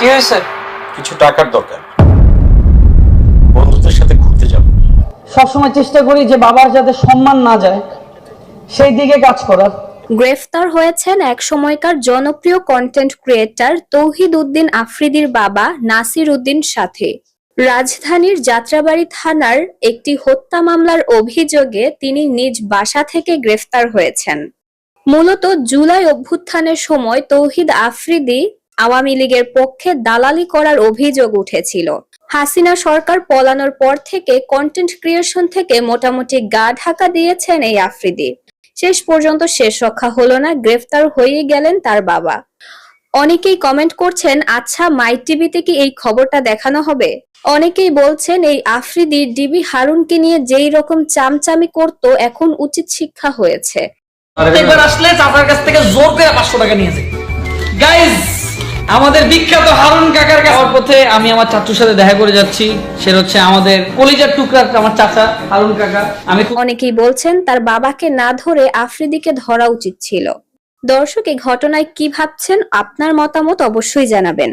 কি হয়েছে? কিছু টাকার দরকার। বন্ধুদের সাথে ঘুরতে যাব। সবসময় চেষ্টা করি যে বাবার যাতে সম্মান না যায় সেই দিকে কাজ করার। গ্রেফতার হয়েছেন এক সময়কার জনপ্রিয় কন্টেন্ট ক্রিয়েটর তৌহিদ উদ্দিন আফ্রিদির বাবা নাসির উদ্দিন সাথে। রাজধানীর যাত্রাবাড়ি থানার একটি হত্যা মামলার অভিযোগে তিনি নিজ বাসা থেকে গ্রেফতার হয়েছেন। মূলত জুলাই অভ্যুত্থানের সময় তৌহিদ আফ্রিদি আওয়ামী লীগের পক্ষে দালালি করার অভিযোগ উঠেছিল। হাসিনা সরকার পলানোর পর থেকে কন্টেন্ট ক্রিয়েশন থেকে মোটামুটি গা ঢাকা দিয়েছেন এই আফ্রিদি। শেষ পর্যন্ত শেষ রক্ষা হলো না, গ্রেফতার হয়ে গেলেন তার বাবা। অনেকেই কমেন্ট করছেন আচ্ছা মাই টিভিতে কি এই খবরটা দেখানো হবে? অনেকেই বলছেন, এই আফ্রিদি, ডিবি হারুনকে নিয়ে যেই রকম চামচামি করত, এখন উচিত শিক্ষা হয়েছে। প্রত্যেকবার আসলে চাচার কাছ থেকে জোর করে পাঁচশো টাকা নিয়েছে গাইজ আমাদের বিখ্যাত হারুন কাকার যাওয়ার পথে আমি আমার চাচুর সাথে দেখা করে যাচ্ছি। সে হচ্ছে আমাদের কলিজার টুকরা আমার চাচা হারুন কাকা। আমি অনেকেই বলছেন তার বাবাকে না ধরে আফ্রিদিকে ধরা উচিত ছিল। দর্শক, এই ঘটনায় কি ভাবছেন আপনার মতামত অবশ্যই জানাবেন।